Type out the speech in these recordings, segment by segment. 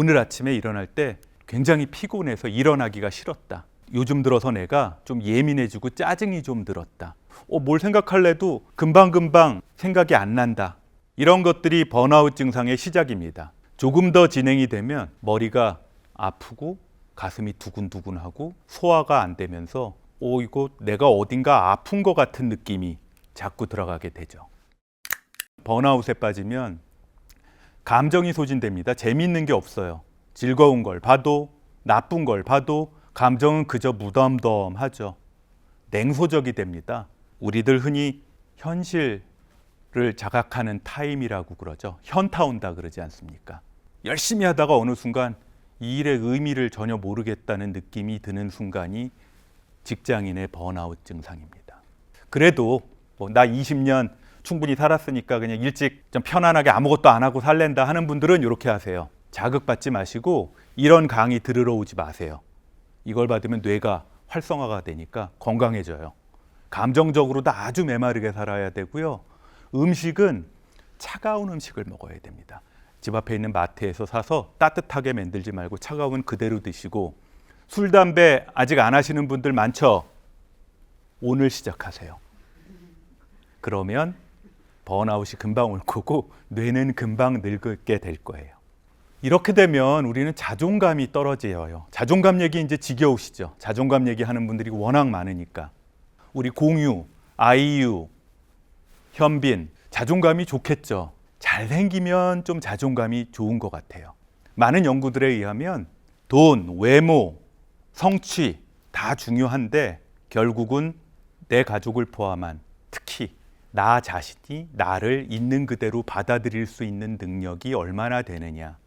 오늘 아침에 일어날 때 굉장히 피곤해서 일어나기가 싫었다. 요즘 들어서 내가 좀 예민해지고 짜증이 좀 들었다. 어, 뭘 생각할래도 금방금방 생각이 안 난다. 이런 것들이 번아웃 증상의 시작입니다. 조금 더 진행이 되면 머리가 아프고 가슴이 두근두근하고 소화가 안 되면서 오 이거 내가 어딘가 아픈 것 같은 느낌이 자꾸 들어가게 되죠. 번아웃에 빠지면 감정이 소진됩니다. 재미있는 게 없어요. 즐거운 걸 봐도 나쁜 걸 봐도 감정은 그저 무덤덤하죠. 냉소적이 됩니다. 우리들 흔히 현실을 자각하는 타임이라고 그러죠. 현타 온다 그러지 않습니까? 열심히 하다가 어느 순간 이 일의 의미를 전혀 모르겠다는 느낌이 드는 순간이 직장인의 번아웃 증상입니다. 그래도 뭐 나 20년 충분히 살았으니까 그냥 일찍 좀 편안하게 아무것도 안 하고 살랜다 하는 분들은 이렇게 하세요. 자극받지 마시고 이런 강의 들으러 오지 마세요. 이걸 받으면 뇌가 활성화가 되니까 건강해져요. 감정적으로도 아주 메마르게 살아야 되고요. 음식은 차가운 음식을 먹어야 됩니다. 집 앞에 있는 마트에서 사서 따뜻하게 만들지 말고 차가운 그대로 드시고 술, 담배 아직 안 하시는 분들 많죠? 오늘 시작하세요. 그러면 번아웃이 금방 올 거고 뇌는 금방 늙게 될 거예요. 이렇게 되면 우리는 자존감이 떨어져요. 자존감 얘기 이제 지겨우시죠? 자존감 얘기하는 분들이 워낙 많으니까. 우리 공유, 아이유, 현빈, 자존감이 좋겠죠. 잘생기면 좀 자존감이 좋은 것 같아요. 많은 연구들에 의하면 돈, 외모, 성취 다 중요한데 결국은 내 가족을 포함한 특히 나 자신이 나를 있는 그대로 받아들일 수 있는 능력이 얼마나 되느냐.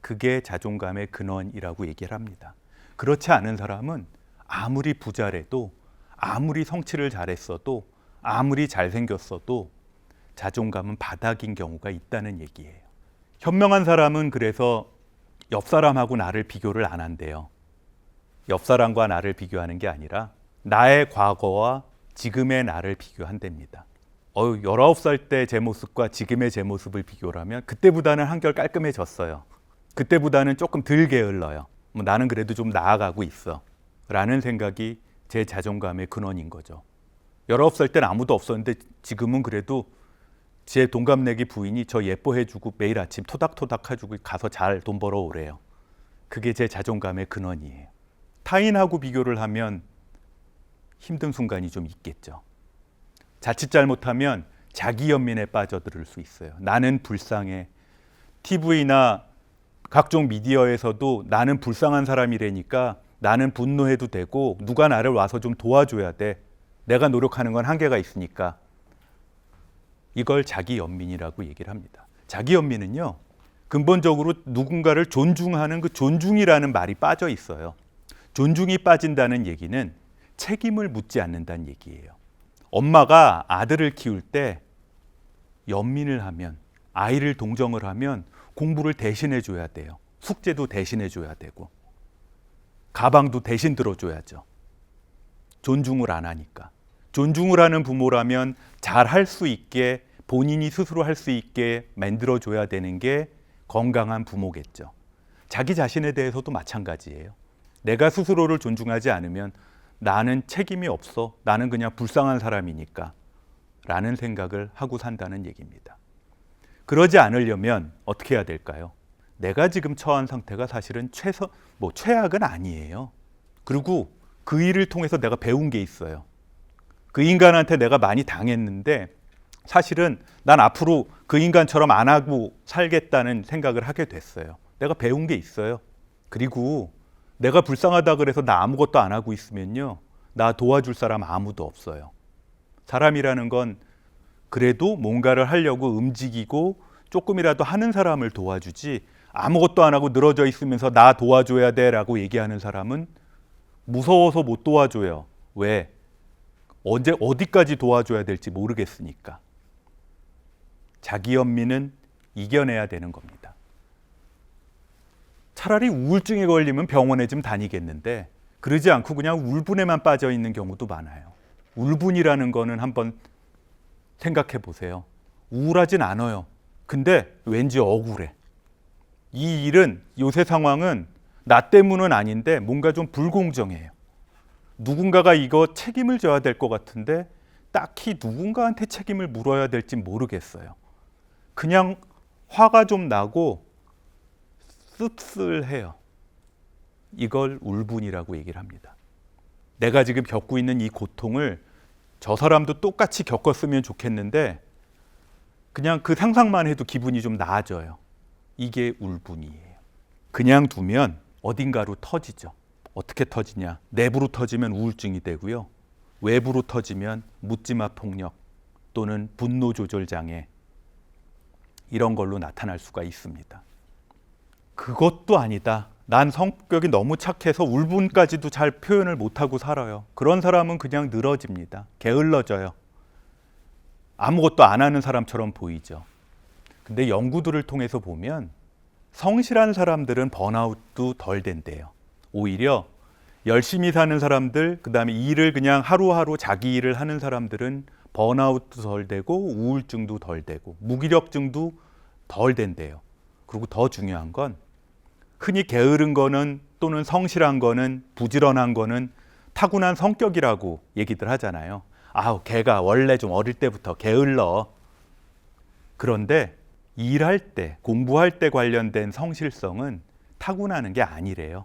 그게 자존감의 근원이라고 얘기를 합니다. 그렇지 않은 사람은 아무리 부자래도 아무리 성취를 잘했어도 아무리 잘생겼어도 자존감은 바닥인 경우가 있다는 얘기예요. 현명한 사람은 그래서 옆 사람하고 나를 비교를 안 한대요. 옆 사람과 나를 비교하는 게 아니라 나의 과거와 지금의 나를 비교한답니다. 어유 19살 때 제 모습과 지금의 제 모습을 비교를 하면 그때보다는 한결 깔끔해졌어요. 그때보다는 조금 덜 게을러요. 뭐 나는 그래도 좀 나아가고 있어. 라는 생각이 제 자존감의 근원인 거죠. 19살 때는 아무도 없었는데 지금은 그래도 제 동갑내기 부인이 저 예뻐해주고 매일 아침 토닥토닥 해주고 가서 잘 돈 벌어 오래요. 그게 제 자존감의 근원이에요. 타인하고 비교를 하면 힘든 순간이 좀 있겠죠. 자칫 잘못하면 자기 연민에 빠져들 수 있어요. 나는 불쌍해. TV나 각종 미디어에서도 나는 불쌍한 사람이라니까 나는 분노해도 되고 누가 나를 와서 좀 도와줘야 돼. 내가 노력하는 건 한계가 있으니까. 이걸 자기 연민이라고 얘기를 합니다. 자기 연민은요. 근본적으로 누군가를 존중하는 그 존중이라는 말이 빠져 있어요. 존중이 빠진다는 얘기는 책임을 묻지 않는다는 얘기예요. 엄마가 아들을 키울 때 연민을 하면 아이를 동정을 하면 공부를 대신해 줘야 돼요. 숙제도 대신해 줘야 되고 가방도 대신 들어줘야죠. 존중을 안 하니까. 존중을 하는 부모라면 잘 할 수 있게 본인이 스스로 할 수 있게 만들어 줘야 되는 게 건강한 부모겠죠. 자기 자신에 대해서도 마찬가지예요. 내가 스스로를 존중하지 않으면 나는 책임이 없어. 나는 그냥 불쌍한 사람이니까. 라는 생각을 하고 산다는 얘기입니다. 그러지 않으려면 어떻게 해야 될까요? 내가 지금 처한 상태가 사실은 최서, 뭐 최악은 아니에요. 그리고 그 일을 통해서 내가 배운 게 있어요. 그 인간한테 내가 많이 당했는데 사실은 난 앞으로 그 인간처럼 안 하고 살겠다는 생각을 하게 됐어요. 내가 배운 게 있어요. 그리고 내가 불쌍하다 그래서 나 아무것도 안 하고 있으면요. 나 도와줄 사람 아무도 없어요. 사람이라는 건 그래도 뭔가를 하려고 움직이고 조금이라도 하는 사람을 도와주지 아무것도 안 하고 늘어져 있으면서 나 도와줘야 돼 라고 얘기하는 사람은 무서워서 못 도와줘요. 왜? 언제 어디까지 도와줘야 될지 모르겠으니까. 자기 연민은 이겨내야 되는 겁니다. 차라리 우울증에 걸리면 병원에 좀 다니겠는데 그러지 않고 그냥 울분에만 빠져 있는 경우도 많아요. 울분이라는 거는 한번 생각해 보세요. 우울하진 않아요. 근데 왠지 억울해. 이 일은 요새 상황은 나 때문은 아닌데 뭔가 좀 불공정해요. 누군가가 이거 책임을 져야 될 것 같은데 딱히 누군가한테 책임을 물어야 될지 모르겠어요. 그냥 화가 좀 나고 씁쓸해요. 이걸 울분이라고 얘기를 합니다. 내가 지금 겪고 있는 이 고통을 저 사람도 똑같이 겪었으면 좋겠는데 그냥 그 상상만 해도 기분이 좀 나아져요. 이게 울분이에요. 그냥 두면 어딘가로 터지죠. 어떻게 터지냐? 내부로 터지면 우울증이 되고요. 외부로 터지면 묻지마 폭력 또는 분노 조절 장애 이런 걸로 나타날 수가 있습니다. 그것도 아니다. 난 성격이 너무 착해서 울분까지도 잘 표현을 못하고 살아요. 그런 사람은 그냥 늘어집니다. 게을러져요. 아무것도 안 하는 사람처럼 보이죠. 근데 연구들을 통해서 보면 성실한 사람들은 번아웃도 덜 된대요. 오히려 열심히 사는 사람들, 그 다음에 일을 그냥 하루하루 자기 일을 하는 사람들은 번아웃도 덜 되고 우울증도 덜 되고 무기력증도 덜 된대요. 그리고 더 중요한 건 흔히 게으른 거는 또는 성실한 거는 부지런한 거는 타고난 성격이라고 얘기들 하잖아요. 아우, 걔가 원래 좀 어릴 때부터 게을러. 그런데 일할 때, 공부할 때 관련된 성실성은 타고나는 게 아니래요.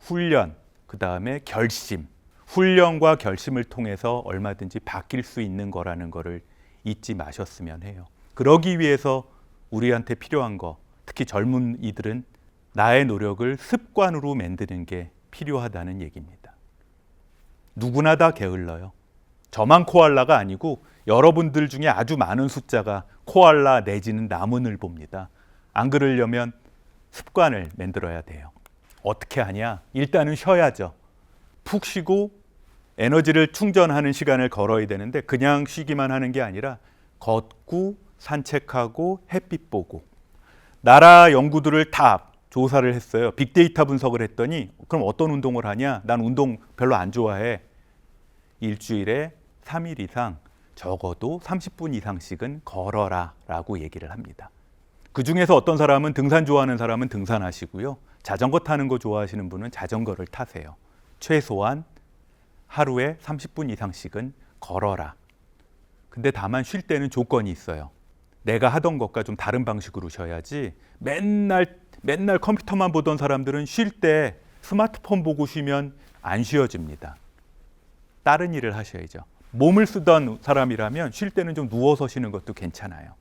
훈련, 그 다음에 결심. 훈련과 결심을 통해서 얼마든지 바뀔 수 있는 거라는 거를 잊지 마셨으면 해요. 그러기 위해서 우리한테 필요한 거, 특히 젊은 이들은 나의 노력을 습관으로 만드는 게 필요하다는 얘기입니다. 누구나 다 게을러요. 저만 코알라가 아니고 여러분들 중에 아주 많은 숫자가 코알라 내지는 나무늘보입니다. 안 그러려면 습관을 만들어야 돼요. 어떻게 하냐? 일단은 쉬어야죠. 푹 쉬고 에너지를 충전하는 시간을 걸어야 되는데 그냥 쉬기만 하는 게 아니라 걷고 산책하고 햇빛 보고 나라 연구들을 다 조사를 했어요. 빅데이터 분석을 했더니 그럼 어떤 운동을 하냐? 난 운동 별로 안 좋아해. 일주일에 3일 이상 적어도 30분 이상씩은 걸어라라고 얘기를 합니다. 그 중에서 어떤 사람은 등산 좋아하는 사람은 등산하시고요. 자전거 타는 거 좋아하시는 분은 자전거를 타세요. 최소한 하루에 30분 이상씩은 걸어라. 근데 다만 쉴 때는 조건이 있어요. 내가 하던 것과 좀 다른 방식으로 쉬어야지 맨날 맨날 컴퓨터만 보던 사람들은 쉴 때 스마트폰 보고 쉬면 안 쉬어집니다. 다른 일을 하셔야죠. 몸을 쓰던 사람이라면 쉴 때는 좀 누워서 쉬는 것도 괜찮아요.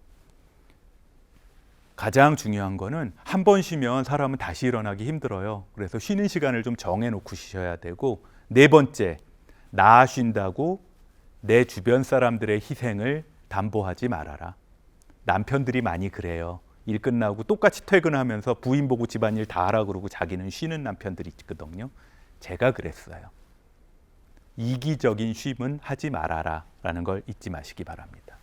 가장 중요한 거는 한 번 쉬면 사람은 다시 일어나기 힘들어요. 그래서 쉬는 시간을 좀 정해놓고 쉬셔야 되고 네 번째 나 쉰다고 내 주변 사람들의 희생을 담보하지 말아라. 남편들이 많이 그래요. 일 끝나고 똑같이 퇴근하면서 부인 보고 집안일 다 하라 그러고 자기는 쉬는 남편들이 있거든요. 제가 그랬어요. 이기적인 쉼은 하지 말아라 라는 걸 잊지 마시기 바랍니다.